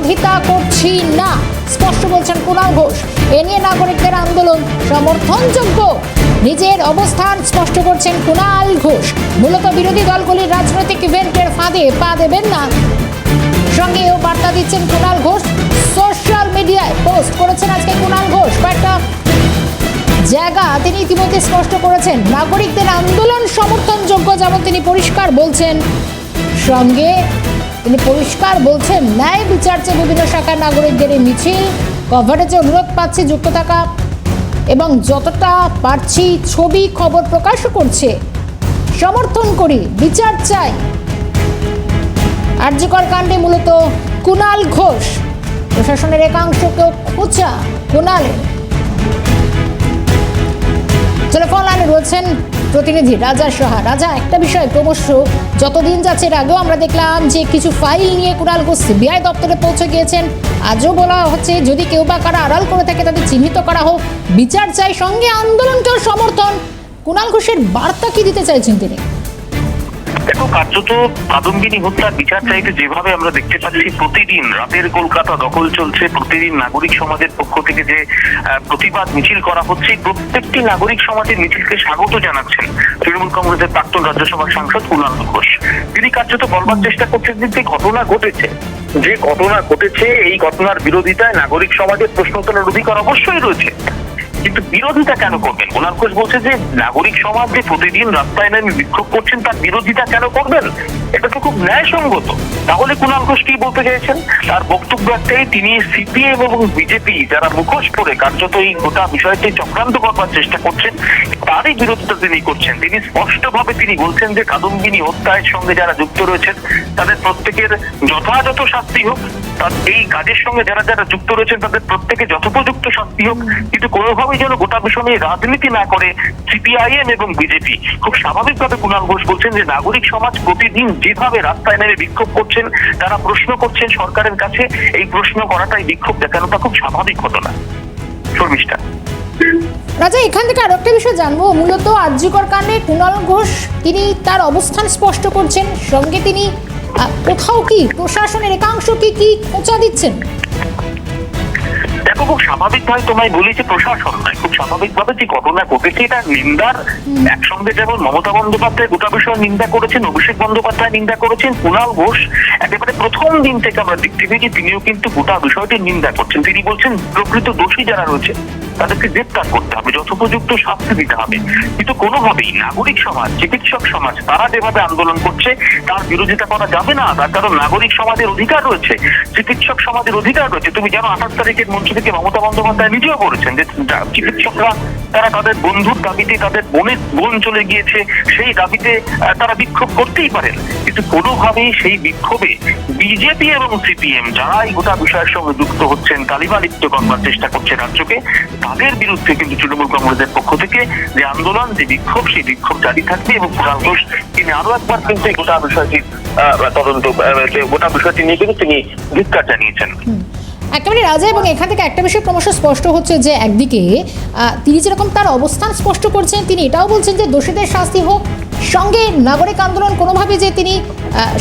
বিরোধিতা করছি না। স্পষ্ট বলছেন কুণাল ঘোষ। এ নিয়ে নাগরিকদের আন্দোলন সমর্থনযোগ্য। নিজের অবস্থান স্পষ্ট করছেন কুণাল ঘোষ। মূলত বিরোধী দলগুলির রাজনৈতিক ইভেন্টের ফাঁদে পা দেবেন না। সঙ্গে এও বার্তা দিচ্ছেন কুণাল ঘোষ। সোশ্যাল মিডিয়ায় পোস্ট করেছেন আজকে কুণাল ঘোষ। কয়েকটা জায়গা তিনি ইতিমধ্যে স্পষ্ট করেছেন। নাগরিকদের আন্দোলন সমর্থনযোগ্য যেমন তিনি পরিষ্কার বলছেন। সঙ্গে তিনি পরিষ্কার বলছেন, ন্যায় বিচার চেয়ে বিভিন্ন শাখার নাগরিকদের এই মিছিল কভারেজে অনুরোধ পাচ্ছি, যুক্ত থাকা এবং যতটা পারছি ছবি, খবর প্রকাশ করছে, সমর্থন করি, বিচার চাই। আর্যকর কাণ্ডে মূলত কুণাল ঘোষ, প্রশাসনের একাংশকেও খোঁচা কুণালের। টেলিফোন লাইনে রয়েছেন প্রতিনিধি রাজা সাহা। রাজা, একটা বিষয় ক্রমশ যতদিন যাচ্ছে এর আগেও আমরা দেখলাম যে কিছু ফাইল নিয়ে ঘোষ সিবিআই দপ্তরে পৌঁছে গিয়েছেন। আজও বলা হচ্ছে যদি কেউ বা কারা আড়াল করে থাকে তাদের চিহ্নিত করা হোক। বিচার চাই সঙ্গে আন্দোলনকেও সমর্থন। কুণাল ঘোষের বার্তা কি দিতে চাইছেন তিনি? দেখো কার্যত কাদম্বিনী হত্যার বিচার চাইতে যেভাবে আমরা দেখতে পাচ্ছি, প্রতিদিন রাতের কলকাতা দখল চলছে, প্রতিদিন নাগরিক সমাজের পক্ষ থেকে যে প্রতিবাদ মিছিল করা হচ্ছে, প্রত্যেকটি নাগরিক সমাজের মিছিলকে স্বাগত জানাচ্ছেন তৃণমূল কংগ্রেসের প্রাক্তন রাজ্যসভার সাংসদ কুণাল ঘোষ। তিনি কার্যত বলবার চেষ্টা করছেন যে ঘটনা ঘটেছে, যে ঘটনা ঘটেছে, এই ঘটনার বিরোধিতায় নাগরিক সমাজের প্রশ্ন তোলার অধিকার অবশ্যই রয়েছে। কিন্তু বিরোধিতা কেন করবেন? কুণাল ঘোষ বলছে যে, নাগরিক সমাজ যে প্রতিদিন রাস্তায় নেমে বিক্ষোভ করছেন, তার বিরোধিতা কেন করবেন? এটা তো খুব ন্যায়সঙ্গত। তাহলে কুণাল ঘোষ কি বলতে চাইছেন? তার বক্তব্য একটাই, তিনি সিপিএম এবং বিজেপি যারা মুখোশ পরে কার্যত এই গোটা বিষয়টি চক্রান্ত করবার চেষ্টা করছেন, তারই বিরোধিতা তিনি করছেন। তিনি স্পষ্টভাবে তিনি বলছেন যে, কাদম্বিনী হত্যার সঙ্গে যারা যুক্ত রয়েছেন, তাদের প্রত্যেকের যথাযথ শাস্তি হোক। এই কাজের সঙ্গে যারা যারা যুক্ত রয়েছেন, তাদের প্রত্যেকে যথোপযুক্ত শাস্তি হোক। কিন্তু কোনোভাবেই যেন গোটা বিষয় নিয়ে রাজনীতি না করে সিপিআইএম এবং বিজেপি। খুব স্বাভাবিকভাবে কুণাল ঘোষ বলছেন যে, নাগরিক সমাজ প্রতিদিন যেভাবে রাস্তায় নেমে বিক্ষোভ করছেন, তারা প্রশ্ন করছেন সরকারের কাছে, এই প্রশ্ন করাটাই বিক্ষোভ দেখানোটা খুব স্বাভাবিক ঘটনা শর্মিষ্ঠা। রাজা, এখান থেকে আরও একটা বিষয় জানব। মূলত আর্যকর কাণ্ডে কুণাল ঘোষ, তিনি তার অবস্থান স্পষ্ট করছেন, সঙ্গে তিনি কোথাও কি প্রশাসনের একাংশ কি কি খোঁচা দিচ্ছেন? দেখো খুব স্বাভাবিকভাবে তোমায় বলি যে প্রশাসন নয় খুব স্বাভাবিকভাবে যে ঘটনা ঘটেছে এটা নিন্দার একসঙ্গে যেমন মমতা বন্দ্যোপাধ্যায় গোটা বিষয় নিন্দা করেছেন অভিষেক বন্দ্যোপাধ্যায় নিন্দা করেছেন কুণাল ঘোষ একেবারে প্রথম দিন থেকে আমরা দেখতে পেয়েছি তিনিও কিন্তু গোটা বিষয়টি নিন্দা করছেন। তিনি বলছেন প্রকৃত দোষী যারা রয়েছে তাদেরকে গ্রেপ্তার করতে হবে, যথোপযুক্ত শাস্তি দিতে হবে। কিন্তু কোনোভাবেই নাগরিক সমাজ, চিকিৎসক সমাজ, তারা যেভাবে আন্দোলন করছে, তার বিরোধিতা করা যাবে না। তার কারণ নাগরিক সমাজের অধিকার রয়েছে, চিকিৎসক সমাজের অধিকার রয়েছে। তুমি জানো, আঠাশ তারিখের মঞ্চ থেকে মমতা বন্দ্যোপাধ্যায় নিজেও বলেছেন যে যা- চিকিৎসকরা তারা তাদের বন্ধুর দাবিতে, তাদের বোনের বোন চলে গিয়েছে, সেই দাবিতে তারা বিক্ষোভ করতেই পারেন। কিন্তু কোনোভাবেই সেই বিক্ষোভে বিজেপি এবং সিপিএম যারা এই গোটা বিষয়ের সঙ্গে যুক্ত হচ্ছেন কালিমা লিপ্ত করবার চেষ্টা করছে রাজ্যকে, তাদের বিরুদ্ধে কিন্তু তৃণমূল কংগ্রেসের পক্ষ থেকে যে আন্দোলন, যে বিক্ষোভ, সেই বিক্ষোভ জারি থাকবে এবং কুণাল ঘোষ তিনি আরও একবার কিন্তু এই গোটা বিষয়টির তদন্ত গোটা বিষয়টি নিয়ে কিন্তু তিনি ধিক্কার জানিয়েছেন। একেবারে রাজা এবং এখান থেকে একটা বিষয় ক্রমশ স্পষ্ট হচ্ছে যে একদিকে তিনি যেরকম তার অবস্থান স্পষ্ট করছেন, তিনি এটাও বলছেন যে দোষীদের শাস্তি হোক, সঙ্গে নাগরিক আন্দোলন কোনোভাবে যে তিনি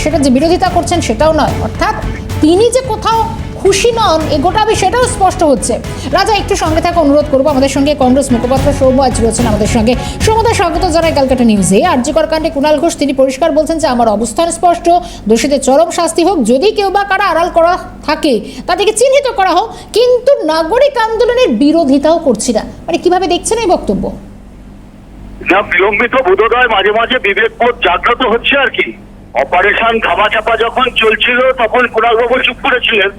সেটা যে বিরোধিতা করছেন সেটাও নয়। অর্থাৎ তিনি যে কোথাও খুশি নন, এ গোটা বিষয়টাও স্পষ্ট হচ্ছে। রাজা, একটু সঙ্গে থাকা, অনুরোধ করব আমাদের সঙ্গে কংগ্রেস মুখপাত্র সৌম্য আজ রয়েছেন আমাদের সঙ্গে। সৌম্যদা স্বাগত জানাই ক্যালকাটা নিউজে। আর্যকর কাণ্ডে কুণাল ঘোষ, তিনি পরিষ্কার বলছেন যে, আমার অবস্থান স্পষ্ট, দোষীদের চরম শাস্তি হোক, যদি কেউ বা কারা আড়াল করা থাকে, তাদেরকে চিহ্নিত করা হোক, কিন্তু নাগরিক আন্দোলনের বিরোধিতাও করছি না। মানে কীভাবে দেখছেন এই বক্তব্য? না, বিলম্বিত বোধোদয় মাঝে মাঝে বিবেকবোধ জাগ্রত হচ্ছে আর কি। অপারেশন ধামাচাপা যখন চলছিল, তখন কুণালবাবু চুপ করেছিলেন।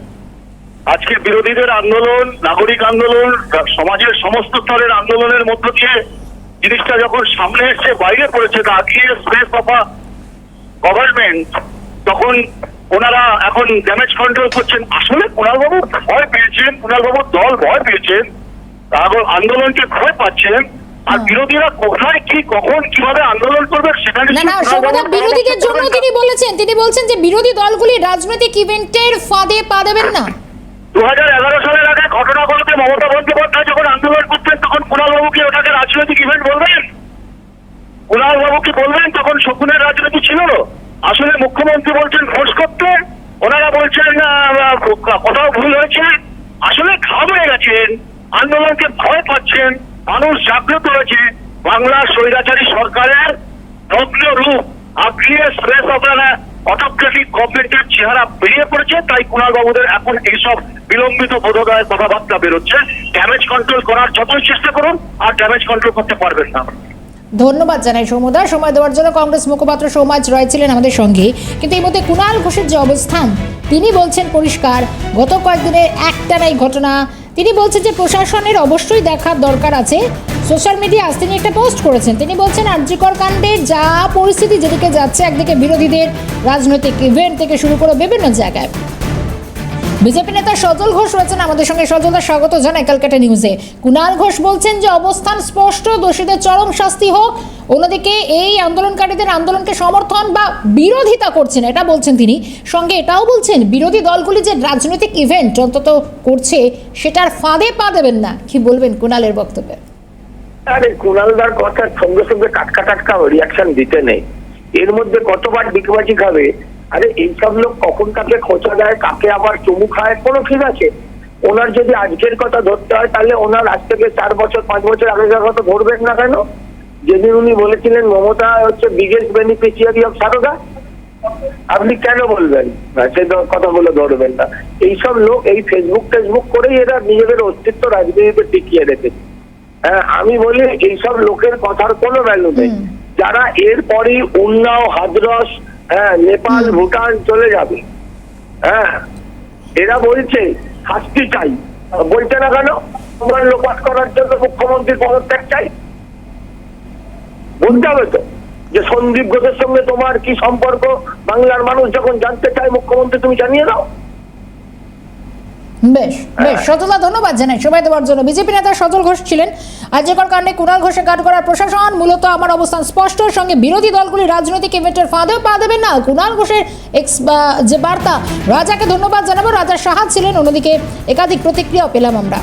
আজকে বিরোধীদের আন্দোলন নাগরিক আন্দোলন সমাজের সমস্ত স্তরের আন্দোলনের মধ্য দিয়ে জিনিসটা যখন সামনে এসছে বাইরে পড়েছে দাঁড়িয়ে স্পেস অফ গভর্নমেন্ট তখন ওনারা এখন ড্যামেজ কন্ট্রোল করছেন। আসলে কুণালবাবু ভয় পেয়েছেন কুণালবাবুর দল ভয় পেয়েছেন তারপর আন্দোলনকে ভয় পাচ্ছেন আর বিরোধীরা কোথায় কি কখন কীভাবে আন্দোলন করবে সেটা না না সৌম্যদা বিরোধীদের জন্য তিনি বলেছেন তিনি বলছেন যে বিরোধী দলগুলি রাজনৈতিক ইভেন্টের ফাঁদে পা দেবেন না। দু হাজার এগারো সালের আগে ঘটনাগুলোতে মমতা বন্দ্যোপাধ্যায় যখন আন্দোলন করতেন, তখন কুণালবাবু কি ওটাকে রাজনৈতিক ইভেন্ট বলবেন? কুণালবাবু কি বলবেন তখন শকুনের রাজনীতি ছিল আসলে মুখ্যমন্ত্রী বলছেন, ঘোষ করতে। ওনারা বলছেন কোথাও ভুল হয়েছে। আসলে ঘাবড়ে গেছেন। আন্দোলনকে ভয় পাচ্ছেন। মানুষ জাগ্রত হয়েছে। বাংলার স্বৈরাচারী সরকারের ভগ্ন রূপ। আগ্রিয়ে স্ট্রেস আপনারা অটোক্রেটিক গভর্নমেন্টের চেহারা বেরিয়ে পড়েছে, তাই কুণাল বাবুদের এখন এইসব বিলম্বিত বোধোদয়ের কথাবার্তা বেরোচ্ছে। ড্যামেজ কন্ট্রোল করার যতই চেষ্টা করুন, আর ড্যামেজ কন্ট্রোল করতে পারবেন না। ধন্যবাদ জানাই সৌমদা সময় দেওয়ার জন্য কংগ্রেস মুখপাত্র সৌমাজ রয় ছিলেন আমাদের সঙ্গে। কিন্তু এই মধ্যে কুণাল ঘোষের যে অবস্থান, তিনি বলছেন পরিষ্কার, গত কয়েকদিনের একটানাই ঘটনা তিনি বলছেন যে প্রশাসনের অবশ্যই দেখার দরকার আছে। সোশ্যাল মিডিয়া আজ তিনি একটা পোস্ট করেছেন। তিনি বলছেন আর্যিকর কাণ্ডে যা পরিস্থিতি যেদিকে যাচ্ছে, একদিকে বিরোধীদের রাজনৈতিক ইভেন্ট থেকে শুরু করে বিভিন্ন জায়গায়। বিজেপি নেতা সজল ঘোষ রয়েছেন। আমাদের সঙ্গে সজলদা স্বাগত জানাই ক্যালকাটা নিউজে। কুণাল ঘোষ বলছেন যে, অবস্থান স্পষ্ট, দোষীদের চরম শাস্তি হোক। অন্যদিকে এই আন্দোলনকারীদের আন্দোলনকে সমর্থন বা বিরোধিতা করছেন, এটা বলছেন তিনি। সঙ্গে এটাও বলছেন, বিরোধী দলগুলি যে রাজনৈতিক ইভেন্ট অন্তত করছে, সেটার ফাঁদে পা দেবেন না। কি বলবেন কুণালের বক্তব্যে? আরে, কুণালদার কথার সঙ্গে সঙ্গে টাটকা টাটকা রিয়াকশন দিতে নেই। এর মধ্যে কতবার ডিগবাজি খাবে আরে এইসব লোক কখন কাকে খোঁচা দেয় কাকে আবার চুমু খায় কোনো ঠিক আছে। ওনার যদি আজকের কথা ধরতে হয় তাহলে ওনার আজ থেকে চার বছর পাঁচ বছর আগেকার কথা ধরবেন না কেন? যেদিন উনি বলেছিলেন মমতা হচ্ছে বিগেস্ট বেনিফিশিয়ারি অফ সারদা। আপনি কেন বলবেন সে কথাগুলো ধরবেন না। এইসব লোক এই ফেসবুক টেসবুক করেই এরা নিজেদের অস্তিত্ব রাজনীতিতে টিকিয়ে রেখেছে হ্যাঁ আমি বলি এইসব লোকের কথার কোনো ভ্যালু নেই। যারা এরপরই উন্নাও হাদরস হ্যাঁ নেপাল ভুটান চলে যাবে। হ্যাঁ এরা বলছে শাস্তি চাই। বলছে না কেন? তোমার লোপাট করার জন্য মুখ্যমন্ত্রীর পদত্যাগ চাই। বলতে হবে তো যে সন্দীপ ঘোষের সঙ্গে তোমার কি সম্পর্ক? বাংলার মানুষ যখন জানতে চায় মুখ্যমন্ত্রী তুমি জানিয়ে দাও। বেশ বেশ সজলদা ধন্যবাদ জানাই। সময় দেওয়ার জন্য। বিজেপি নেতা সজল ঘোষ ছিলেন। আর্যকর কারণে কুণাল ঘোষের কাট করার প্রশাসন। মূলত আমার অবস্থান স্পষ্ট সঙ্গে বিরোধী দলগুলি রাজনৈতিক ইভেন্টের ফাঁদেও পা দেবেন না। কুণাল ঘোষের এক্স যে বার্তা রাজাকে ধন্যবাদ জানাব। রাজা সাহা ছিলেন অন্যদিকে একাধিক প্রতিক্রিয়া পেলাম আমরা।